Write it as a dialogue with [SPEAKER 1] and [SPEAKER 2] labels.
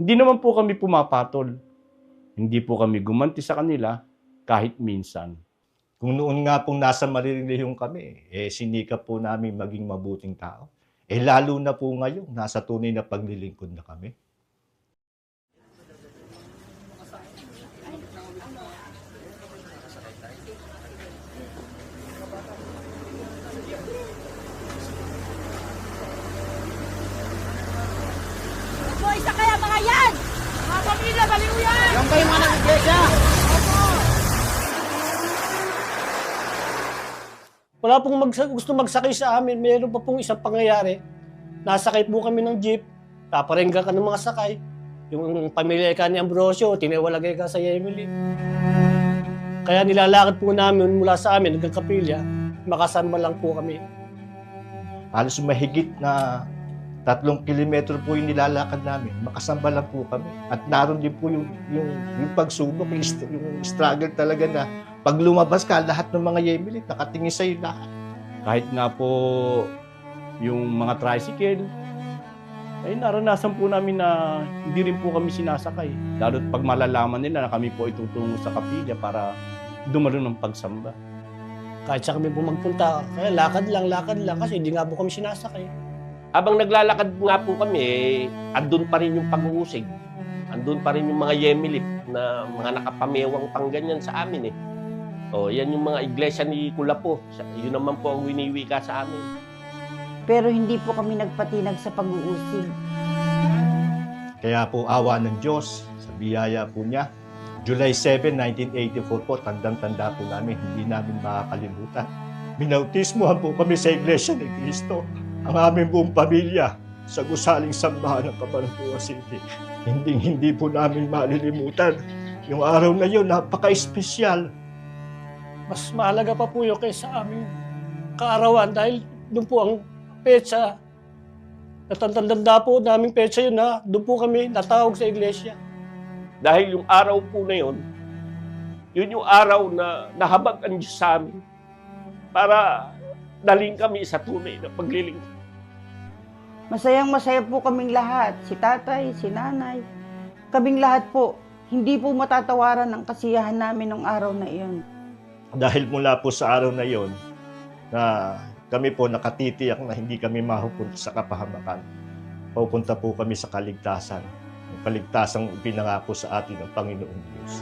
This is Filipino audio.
[SPEAKER 1] Hindi naman po kami pumapatol. Hindi po kami gumanti sa kanila kahit minsan.
[SPEAKER 2] Kung noon nga pong nasa marirelihiyong kami, eh sinikap po namin maging mabuting tao. Eh lalo na po ngayon, nasa tunay na paglilingkod na kami.
[SPEAKER 3] Boy, sa kaya mga yan! Baliw yan!
[SPEAKER 4] Ba yung mga ng iglesia?
[SPEAKER 5] Wala pong magsa- gusto magsakay sa amin. Meron pa pong isang pangyayari. Nasakay po kami ng jeep. Paparengga ka ng mga sakay. Yung pamilya ka ni Ambrosio, tinewalagay ka sa Emily. Kaya nilalakad po namin mula sa amin hanggang kapilya. Makasama lang po kami.
[SPEAKER 2] Halos mahigit na tatlong kilometro po yung nilalakad namin. Makasamba lang po kami. At naroon din po yung, yung, yung pagsubok, yung, yung struggle talaga na pag lumabas ka, lahat ng mga Yemelit, nakatingin sa'yo lahat.
[SPEAKER 1] Kahit nga po yung mga tricycle, ay naranasan po namin na hindi rin po kami sinasakay. Lalo't pag malalaman nila na kami po ay tutungo sa kapilya para dumalo ng pagsamba.
[SPEAKER 5] Kahit sa kami po magpunta, kaya lakad lang, lakad lang kasi hindi nga po kami sinasakay.
[SPEAKER 4] Habang naglalakad nga po kami, eh, andun pa rin yung pag-uusig. Andun pa rin yung mga yemilip na mga nakapamewang pang ganyan sa amin eh. O, yan yung mga iglesia ni Kulapo. Yun naman po ang winiwika sa amin.
[SPEAKER 6] Pero hindi po kami nagpatinag sa pag-uusig.
[SPEAKER 2] Kaya po awa ng Diyos, sa biyaya po niya, July 7, 1984 po, tandang-tanda po namin, hindi namin makakalimutan. Minautismohan po kami sa Iglesia ni Cristo, ang aming buong pamilya, sa gusaling sambahan ng Cabanatuan City. Hindi hindi po namin malilimutan. Yung araw na yun, napaka-espesyal.
[SPEAKER 5] Mas mahalaga pa po yun kaysa aming kaarawan dahil doon po ang petsa. Natandanda po naming petsa yun na doon po kami natawag sa iglesia.
[SPEAKER 4] Dahil yung araw po na yun, yun yung araw na nahabag ang Diyos sa amin para daling kami sa tunay na paglilingkod.
[SPEAKER 6] Masayang masaya po kaming lahat. Si tatay, si nanay. Kaming lahat po. Hindi po matatawaran ang kasiyahan namin ng araw na iyon.
[SPEAKER 2] Dahil mula po sa araw na yon na kami po nakatitiyak na hindi kami mahupunta sa kapahamakan. Pupunta po kami sa kaligtasan. Ang kaligtasang pinangako sa atin ng Panginoong Diyos.